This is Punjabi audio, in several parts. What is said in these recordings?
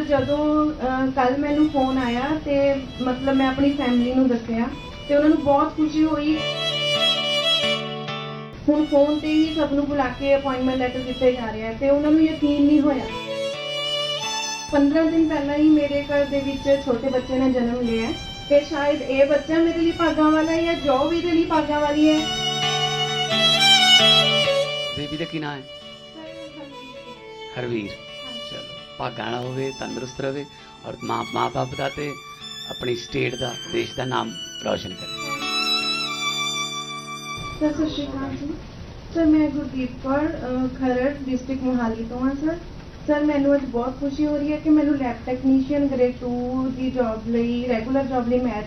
ਜਦੋਂ ਕੱਲ ਮੈਨੂੰ ਫੋਨ ਆਇਆ ਤੇ ਮਤਲਬ ਮੈਂ ਆਪਣੀ ਫੈਮਿਲੀ ਨੂੰ ਦੱਸਿਆ ਤੇ ਉਹਨਾਂ ਨੂੰ ਬਹੁਤ ਖੁਸ਼ੀ ਹੋਈ। ਹੁਣ ਫੋਨ ਤੇ ਹੀ ਸਭ ਨੂੰ ਬੁਲਾ ਕੇ ਅਪਾਇੰਟਮੈਂਟ ਲੈਟਰ ਦਿੱਤੇ ਜਾ ਰਿਹਾ ਤੇ ਉਹਨਾਂ ਨੂੰ ਯਕੀਨ ਨਹੀਂ ਹੋਇਆ। 15 ਦਿਨ ਪਹਿਲਾਂ ਹੀ ਮੇਰੇ ਘਰ ਦੇ ਵਿੱਚ ਛੋਟੇ ਬੱਚੇ ਨੇ ਜਨਮ ਲਿਆ। ਤੇ ਸ਼ਾਇਦ ਇਹ ਬੱਚਾ ਮੇਰੇ ਲਈ ਭਾਗਾਂ ਵਾਲਾ ਹੈ ਜਾਂ ਜੋ ਵੀ ਦੇ ਲਈ ਭਾਗਾਂ ਵਾਲੀ ਹੈ। ਬੇਬੀ ਦਾ ਕੀ ਨਾਂ ਹੈ? ਹਰਵੀਰ। ਚਲੋ ਹੋਵੇ, ਤੰਦਰੁਸਤ ਰਵੇ ਔਰ ਮਾਂ ਮਾਂ ਬਾਪ ਦਾ ਤੇ ਆਪਣੀ ਸਟੇਟ ਦਾ, ਦੇਸ਼ ਦਾ ਨਾਮ ਰੌਸ਼ਨ ਕਰੇ। ਸਰ, ਸਤਿ ਸ਼੍ਰੀ ਅਕਾਲ ਜੀ। ਸਰ, ਮੈਂ ਗੁਰਦੀਪ ਕੌਰ ਖਰੜ ਡਿਸਟ੍ਰਿਕਟ ਮੋਹਾਲੀ ਤੋਂ ਹਾਂ, ਸਰ। ਸਰ, ਮੈਨੂੰ ਅੱਜ ਬਹੁਤ ਖੁਸ਼ੀ ਹੋ ਰਹੀ ਹੈ ਕਿ ਮੈਨੂੰ ਲੈਬ ਟੈਕਨੀਸ਼ੀਅਨ ਗ੍ਰੇਡ 2 ਦੀ ਜੌਬ ਲਈ ਰੈਗੂਲਰ ਜੌਬ ਲਈ ਮੈਂ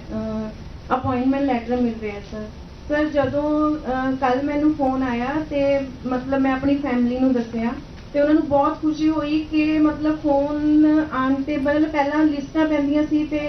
ਅਪਾਇੰਟਮੈਂਟ ਲੈਟਰ ਮਿਲ ਰਿਹਾ ਸਰ। ਸਰ, ਜਦੋਂ ਕੱਲ ਮੈਨੂੰ ਫੋਨ ਆਇਆ ਤੇ ਮਤਲਬ ਮੈਂ ਆਪਣੀ ਫੈਮਿਲੀ ਨੂੰ ਦੱਸਿਆ ਤੇ ਉਹਨਾਂ ਨੂੰ ਬਹੁਤ ਖੁਸ਼ੀ ਹੋਈ ਕਿ ਮਤਲਬ ਫੋਨ ਆਉਣ ਤੇ ਮਤਲਬ ਪਹਿਲਾਂ ਲਿਸਟਾਂ ਪੈਂਦੀਆਂ ਸੀ ਤੇ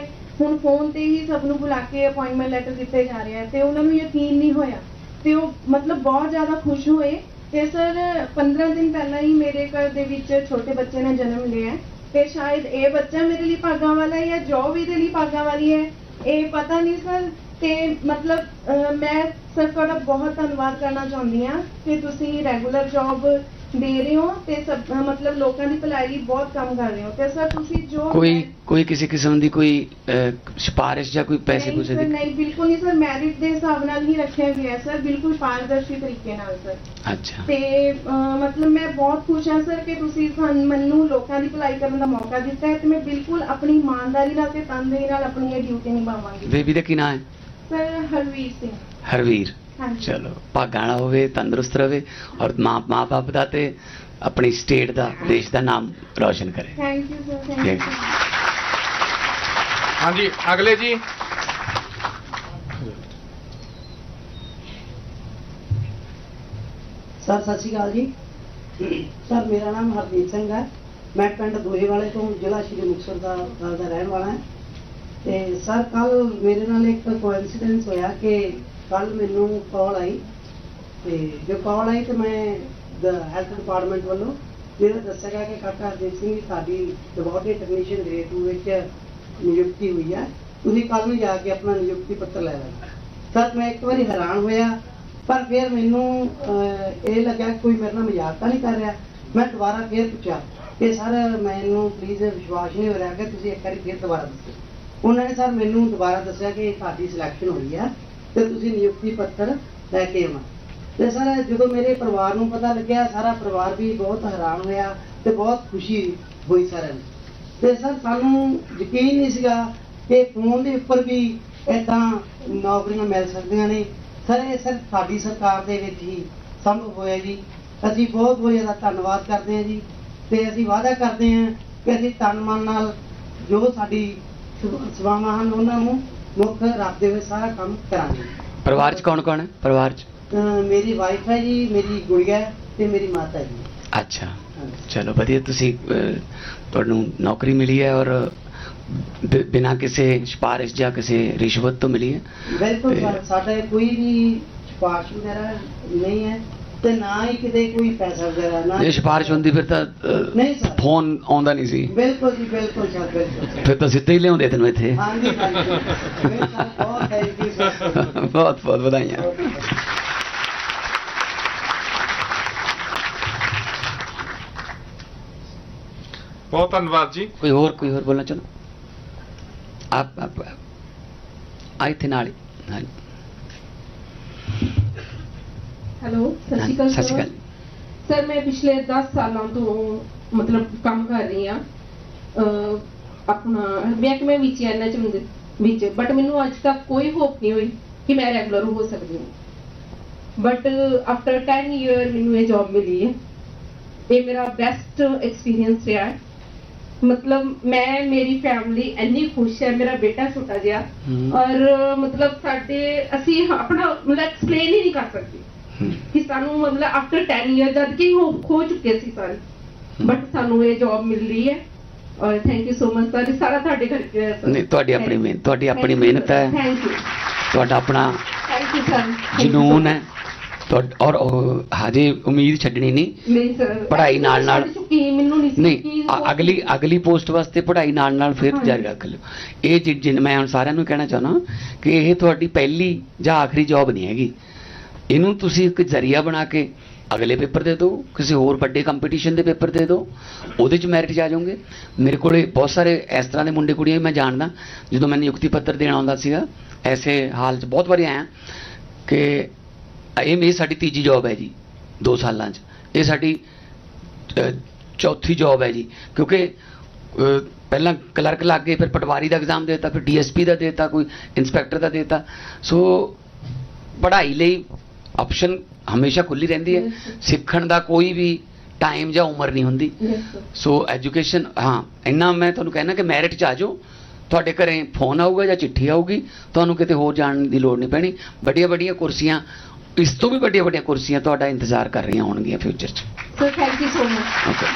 ਹੁਣ ਫੋਨ ਤੇ ਹੀ ਸਭ ਨੂੰ ਬੁਲਾ ਕੇ ਅਪਾਇੰਟਮੈਂਟ ਲੈਟਰ ਦਿੱਤੇ ਜਾ ਰਹੇ ਆ ਤੇ ਉਹਨਾਂ ਨੂੰ ਯਕੀਨ ਨਹੀਂ ਹੋਇਆ। ਤੇ ਉਹ ਮਤਲਬ ਬਹੁਤ ਜ਼ਿਆਦਾ ਖੁਸ਼ ਹੋਏ ਤੇ ਸਰ 15 ਦਿਨ ਪਹਿਲਾਂ ਹੀ ਮੇਰੇ ਘਰ ਦੇ ਵਿੱਚ ਛੋਟੇ ਬੱਚੇ ਨੇ ਜਨਮ ਲਿਆ। ਹੈ ਤੇ ਸ਼ਾਇਦ ਇਹ ਬੱਚਾ ਮੇਰੇ ਲਈ ਭਾਗਾਂ ਵਾਲਾ ਹੈ ਜਾਂ ਜੋਬ ਇਹਦੇ ਲਈ ਭਾਗਾਂ ਵਾਲੀ ਹੈ, ਇਹ ਪਤਾ ਨਹੀਂ ਸਰ। ਤੇ ਮਤਲਬ ਮੈਂ ਸਰ ਤੁਹਾਡਾ ਬਹੁਤ ਧੰਨਵਾਦ ਕਰਨਾ ਚਾਹੁੰਦੀ ਹਾਂ ਕਿ ਤੁਸੀਂ ਰੈਗੂਲਰ ਜੌਬ ਦੇ ਰਹੇ ਹੋ ਤੇ ਸਭ ਮਤਲਬ ਲੋਕਾਂ ਦੀ ਭਲਾਈ ਲਈ ਬਹੁਤ ਕੰਮ ਕਰ ਰਹੇ ਹੋ। ਤੇ ਸਰ ਤੁਸੀਂ ਜੋ ਕੋਈ ਕੋਈ ਕਿਸੇ ਕਿਸਮ ਦੀ ਕੋਈ ਅਹ, ਸਿਫਾਰਿਸ਼ ਜਾਂ ਕੋਈ ਪੈਸੇ ਨਹੀਂ ਪੂਸੇ ਸਰ, ਦੀ ਨਹੀਂ ਬਿਲਕੁਲ ਨਹੀਂ ਸਰ ਮੈਰਿਟ ਦੇ ਹਿਸਾਬ ਨਾਲ ਹੀ ਰੱਖਿਆ ਗਿਆ ਹੈ ਸਰ ਬਿਲਕੁਲ ਪਾਰਦਰਸ਼ੀ ਤਰੀਕੇ ਨਾਲ ਸਰ। ਅੱਛਾ। ਤੇ ਅਹ, ਮਤਲਬ ਮੈਂ ਬਹੁਤ ਖੁਸ਼ ਹਾਂ ਸਰ ਕਿ ਤੁਸੀਂ ਸਾਨੂੰ ਮੈਨੂੰ ਲੋਕਾਂ ਦੀ ਭਲਾਈ ਕਰਨ ਦਾ ਮੌਕਾ ਦਿੱਤਾ ਹੈ ਤੇ ਮੈਂ ਬਿਲਕੁਲ ਆਪਣੀ ਇਮਾਨਦਾਰੀ ਨਾਲ ਤੇ ਤਨਦੇਹੀ ਨਾਲ ਆਪਣੀ ਇਹ ਡਿਊਟੀ ਨਿਭਾਵਾਂਗੀ। ਬੇਬੀ ਦਾ ਕੀ ਨਾਂ ਹੈ? ਸਰ ਹਰਵੀਰ ਸਿੰਘ। ਹਰਵੀਰ। ਚਲੋ ਭਾਗਾਂ ਵਾਲਾ ਹੋਵੇ ਤੰਦਰੁਸਤ ਰਵੇ ਔਰ ਮਾਂ ਮਾਂ ਬਾਪ ਦਾ ਤੇ ਆਪਣੀ ਸਟੇਟ ਦਾ ਦੇਸ਼ ਦਾ ਨਾਮ ਰੌਸ਼ਨ ਕਰੇ। Thank you sir thank you Thank ਹਾਂਜੀ ਅਗਲੇ ਜੀ। ਸਰ ਸਤਿ ਸ਼੍ਰੀ ਅਕਾਲ ਜੀ। ਸਰ ਮੇਰਾ ਨਾਮ ਹਰਦੀਪ ਸਿੰਘ ਹੈ। ਮੈਂ ਪਿੰਡ ਦੋਹੇ ਵਾਲੇ ਤੋਂ ਜ਼ਿਲ੍ਹਾ ਸ਼੍ਰੀ ਮੁਕਤਸਰ ਦਾ ਦਾ ਦਾ ਰਹਿਣ ਵਾਲਾ ਹਾਂ। ਤੇ ਸਰ ਕੱਲ ਮੇਰੇ ਨਾਲ ਇੱਕ ਕੋਇਨਸੀਡੈਂਸ ਹੋਇਆ ਕਿ ਕੱਲ ਮੈਨੂੰ ਕਾਲ ਆਈ ਤੇ ਜੋ ਕਾਲ ਆਈ ਤੇ ਮੈਂ ਹੈਲਥ ਡਿਪਾਰਟਮੈਂਟ ਵੱਲੋਂ ਜਿਹੜਾ ਦੱਸਿਆ ਗਿਆ ਕਿ ਕਾਕਾ ਹਰਦੀਪ ਸਿੰਘ ਜੀ ਸਾਡੀ ਲੈਬੋਰਟਰੀ ਟੈਕਨੀਸ਼ੀਅਨ ਗ੍ਰੇਡ 2 ਵਿੱਚ ਨਿਯੁਕਤੀ ਹੋਈ ਹੈ ਤੁਸੀਂ ਕੱਲ ਨੂੰ ਜਾ ਕੇ ਆਪਣਾ ਨਿਯੁਕਤੀ ਪੱਤਰ ਲੈ ਲੈਣਾ। ਸਰ, ਮੈਂ ਇੱਕ ਵਾਰੀ ਹੈਰਾਨ ਹੋਇਆ, ਪਰ ਫਿਰ ਮੈਨੂੰ ਇਹ ਲੱਗਾ ਕੋਈ ਮੇਰੇ ਨਾਲ ਮਜ਼ਾਕ ਤਾਂ ਨਹੀਂ ਕਰ ਰਿਹਾ। ਮੈਂ ਦੁਬਾਰਾ ਫਿਰ ਪੁੱਛਿਆ ਕਿ ਸਰ, ਮੈਨੂੰ ਪਲੀਜ਼ ਵਿਸ਼ਵਾਸ ਨਹੀਂ ਹੋ ਰਿਹਾ ਕਿ ਤੁਸੀਂ ਇੱਕ ਵਾਰੀ ਫਿਰ ਦੁਬਾਰਾ ਦੱਸੋ। ਉਹਨਾਂ ਨੇ ਸਰ ਮੈਨੂੰ ਦੁਬਾਰਾ ਦੱਸਿਆ ਕਿ ਤੁਹਾਡੀ ਸਿਲੈਕਸ਼ਨ ਹੋਈ ਹੈ ਤੇ ਤੁਸੀਂ ਨਿਯੁਕਤੀ ਪੱਤਰ ਲੈ ਕੇ ਆਉਣਾ। ਤੇ ਸਰ, ਜਦੋਂ ਮੇਰੇ ਪਰਿਵਾਰ ਨੂੰ ਪਤਾ ਲੱਗਿਆ, ਸਾਰਾ ਪਰਿਵਾਰ ਵੀ ਬਹੁਤ ਹੈਰਾਨ ਹੋਇਆ ਤੇ ਬਹੁਤ ਖੁਸ਼ੀ ਹੋਈ ਸਾਰਿਆਂ ਨੂੰ। ਤੇ ਸਰ, ਸਾਨੂੰ ਯਕੀਨ ਨਹੀਂ ਸੀਗਾ ਕਿ ਫੋਨ ਦੇ ਉੱਪਰ ਵੀ ਇਦਾਂ ਨੌਕਰੀਆਂ ਮਿਲ ਸਕਦੀਆਂ ਨੇ। ਸਰ, ਇਹ ਸਰ ਸਾਡੀ ਸਰਕਾਰ ਦੇ ਵਿੱਚ ਹੀ ਸੰਭਵ ਹੋਇਆ ਜੀ। ਅਸੀਂ ਬਹੁਤ ਬਹੁਤ ਜ਼ਿਆਦਾ ਧੰਨਵਾਦ ਕਰਦੇ ਹਾਂ ਜੀ ਤੇ ਅਸੀਂ ਵਾਅਦਾ ਕਰਦੇ ਹਾਂ ਕਿ ਅਸੀਂ ਤਨ ਮਨ ਨਾਲ ਜੋ ਸਾਡੀ ਸੇਵਾਵਾਂ ਹਨ ਉਹਨਾਂ ਨੂੰ ਮੁੱਖ ਰੱਖਦੇ ਹੋਏ ਸਾਰਾ ਕੰਮ ਕਰਾਂਗੇ। ਪਰਿਵਾਰ ਚ ਕੌਣ ਕੌਣ ਹੈ? ਪਰਿਵਾਰ ਚ? ਅਹ ਮੇਰੀ ਵਾਈਫ ਹੈ ਜੀ ਮੇਰੀ ਗੁੜੀਆ ਹੈ ਤੇ ਮੇਰੀ ਮਾਤਾ ਜੀ। ਅੱਛਾ। ਚਲੋ ਵਧੀਆ ਤੁਸੀਂ ਅਹ, ਤੁਹਾਨੂੰ ਨੌਕਰੀ ਮਿਲੀ ਹੈ ਔਰ ਬਿ- ਬਿਨਾਂ ਕਿਸੇ ਸਿਫਾਰਿਸ਼ ਜਾਂ ਕਿਸੇ ਰਿਸ਼ਵਤ ਤੋਂ ਮਿਲੀ ਹੈ? ਬਿਲਕੁਲ ਤੇ- ਸਾ- ਸਾਡੇ ਕੋਈ ਵੀ ਸਿਫਾਰਿਸ਼ ਵਗੈਰਾ ਨਹੀਂ ਹੈ। ਤੇ ਨਾ ਹੀ ਕਿਤੇ ਕੋਈ ਪੈਸਾ ਵਗੈਰਾ ਨਾ ਜੇ ਸਿਫਾਰਿਸ਼ ਹੁੰਦੀ ਫਿਰ ਤਾਂ ਨਹੀਂ ਸਰ। ਫੋਨ ਆਉਂਦਾ ਨਹੀਂ ਸੀ। ਬਿਲਕੁਲ ਜੀ ਬਿਲਕੁਲ ਸਰ ਬਿਲਕੁਲ। ਫਿਰ ਤਾਂ ਸਿੱਧੇ ਹੀ ਲਿਆਉਂਦੇ ਤੈਨੂੰ ਇੱਥੇ। ਹਾਂਜੀ ਹਾਂਜੀ। ਬਹੁਤ ਥੈਂਕ ਯੂ ਸਰ। ਬਹੁਤ ਬਹੁਤ ਵਧਾਈਆਂ। ਬਹੁਤ ਧੰਨਵਾਦ ਜੀ। ਕੋਈ ਹੋਰ ਕੋਈ ਹੋਰ ਬੋਲਣਾ ਚਲੋ ਆਪ ਆਪ ਆਈ ਥੇ ਨਾਲ ਹੀ। ਹਾਂਜੀ। ਹੈਲੋ ਸਤਿ ਸ਼੍ਰੀ ਅਕਾਲ ਸਤਿ ਸ਼੍ਰੀ ਸਰ। ਅਕਾਲ। ਸਰ ਮੈਂ ਪਿਛਲੇ 10 ਸਾਲਾਂ ਤੋਂ ਮਤਲਬ ਕੰਮ ਕਰ ਰਹੀ ਆ ਆਪਣਾ ਮਹਿਕਮੇ ਵਿੱਚ ਐਨਐਚ ਵਿੱਚ। ਬਟ ਮੈਨੂੰ ਅੱਜ ਤੱਕ ਕੋਈ ਹੋਪ ਨਹੀਂ ਹੋਈ ਕਿ ਮੈਂ ਰੈਗੂਲਰ ਹੋ ਸਕਦੀ ਹਾਂ। ਬਟ ਆਫਟਰ 10 ਇਅਰ ਮੈਨੂੰ ਇਹ ਜੌਬ ਮਿਲੀ ਹੈ। ਇਹ ਮੇਰਾ ਬੈਸਟ ਐਕਸਪੀਰੀਅੰਸ ਰਿਹਾ ਹੈ। ਮਤਲਬ ਮੈਂ ਮੇਰੀ ਫੈਮਿਲੀ ਇੰਨੀ ਖੁਸ਼ ਹੈ ਮੇਰਾ ਬੇਟਾ ਛੋਟਾ ਜਿਹਾ। ਹਮ। ਔਰ ਮਤਲਬ ਸਾਡੇ ਅਸੀਂ ਆਪਣਾ ਮਤਲਬ ਐਕਸਪਲੇਨ ਹੀ ਨਹੀਂ ਕਰ ਸਕਦੇ। ਹਮ, ਕਿ ਸਾਨੂੰ ਮਤਲਬ ਆਫਟਰ 10 ਇਅਰ ਜਦ ਕਿ ਹੋ ਖੋ ਚੁੱਕੇ ਸੀ ਸਾਰੇ। ਬਟ ਸਾਨੂੰ ਇਹ ਜੌਬ ਮਿਲ ਰਹੀ ਹੈ। ਔਰ thank you so much sir ਸਾਰਾ ਤੁਹਾਡੇ ਕਰਕੇ ਹੈ ਨਹੀਂ ਤੁਹਾਡੀ ਆਪਣੀ ਮਿਹਨਤ ਤੁਹਾਡੀ ਆਪਣੀ ਮਿਹਨਤ ਹੈ। ਥੈਂਕ ਯੂ ਤੁਹਾਡਾ ਆਪਣਾ ਥੈਂਕ ਯੂ ਸਰ ਜਨੂਨ ਹੈ। ਔਰ ਉਹ ਹਜੇ ਉਮੀਦ ਛੱਡਣੀ ਨਹੀਂ। ਨਹੀਂ ਸਰ ਪੜ੍ਹਾਈ ਨਾਲ- ਨਾਲ- ਚੁੱਕੀ, ਮੈਨੂੰ ਨਹੀਂ ਸੀ ਨਹੀਂ ਕਿ ਅ- ਅਗਲੀ ਅਗਲੀ ਪੋਸਟ ਵਾਸਤੇ ਪੜ੍ਹਾਈ ਨਾਲ ਨਾਲ ਫਿਰ ਹਾਂਜੀ। ਜਾਰੀ ਰੱਖ ਲਿਓ। ਇਹ ਜਿ- ਜਿਨ ਮੈਂ ਹੁਣ ਸਾਰਿਆਂ ਨੂੰ ਕਹਿਣਾ ਚਾਹੁੰਦਾ ਕਿ ਇਹ ਤੁਹਾਡੀ ਪਹਿਲੀ ਜਾਂ ਆਖਰੀ ਜੌਬ ਨਹੀਂ ਹੈਗੀ। ਇਹਨੂੰ ਤੁਸੀਂ ਇੱਕ ਜ਼ਰੀਆ ਬਣਾ ਕੇ ਅਗਲੇ ਪੇਪਰ ਦੇ ਦਿਓ, ਕਿਸੇ ਹੋਰ ਵੱਡੇ ਕੰਪੀਟੀਸ਼ਨ ਦੇ ਪੇਪਰ ਦੇ ਦਿਓ, ਉਹਦੇ ਚ ਮੈਰਿਟ ਜਾ ਆ ਜਾਓਗੇ। ਮੇਰੇ ਕੋਲੇ ਬਹੁਤ ਸਾਰੇ ਇਸ ਤਰ੍ਹਾਂ ਦੇ ਮੁੰਡੇ ਕੁੜੀਆਂ ਮੈਂ ਜਾਣਦਾ, ਜਦੋਂ ਮੈਂ ਨਿਯੁਕਤੀ ਪੱਤਰ ਦੇਣ ਆਉਂਦਾ ਸੀਗਾ, ਐਸੇ ਹਾਲ 'ਚ ਬਹੁਤ ਵਾਰੀ ਆਇਆ ਕਿ ਇਹ ਮੇਰੀ ਸਾਡੀ ਤੀਜੀ ਜੌਬ ਹੈ ਜੀ 2 ਸਾਲਾਂ 'ਚ। ਇਹ ਸਾਡੀ ਚੌਥੀ ਜੌਬ ਹੈ ਜੀ। ਕਿਉਂਕਿ ਪਹਿਲਾਂ ਕਲਰਕ ਲੱਗ ਗਏ, ਫਿਰ ਪਟਵਾਰੀ ਦਾ ਐਗਜ਼ਾਮ ਦੇਤਾ, ਫਿਰ ਡੀਐਸਪੀ ਦਾ ਦੇਤਾ, ਕੋਈ ਇਨਸਪੈਕਟਰ ਦਾ ਦੇਤਾ। ਸੋ ਪੜ੍ਹਾਈ ਲਈ ਆਪਸ਼ਨ ਹਮੇਸ਼ਾ ਖੁੱਲੀ ਰਹਿੰਦੀ ਹੈ. ਸਿੱਖਣ ਦਾ ਕੋਈ ਵੀ ਟਾਈਮ ਜਾਂ ਉਮਰ ਨਹੀਂ ਹੁੰਦੀ. ਸੋ ਐਜੂਕੇਸ਼ਨ ਹਾਂ ਇੰਨਾ ਮੈਂ ਤੁਹਾਨੂੰ ਕਹਿਣਾ ਕਿ ਮੈਰਿਟ ਚ ਆ ਜਾਓ ਤੁਹਾਡੇ ਘਰੇ ਫੋਨ ਆਊਗਾ ਜਾਂ ਚਿੱਠੀ ਆਊਗੀ ਤੁਹਾਨੂੰ ਕਿਤੇ ਹੋਰ ਜਾਣ ਦੀ ਲੋੜ ਨਹੀਂ ਪੈਣੀ ਵੱਡੀਆਂ ਵੱਡੀਆਂ ਕੁਰਸੀਆਂ ਇਸ ਤੋਂ ਵੀ ਵੱਡੀਆਂ ਵੱਡੀਆਂ ਕੁਰਸੀਆਂ ਤੁਹਾਡਾ ਇੰਤਜ਼ਾਰ ਕਰ ਰਹੀਆਂ ਹੋਣਗੀਆਂ ਫਿਊਚਰ ਚ thank you so much. Okay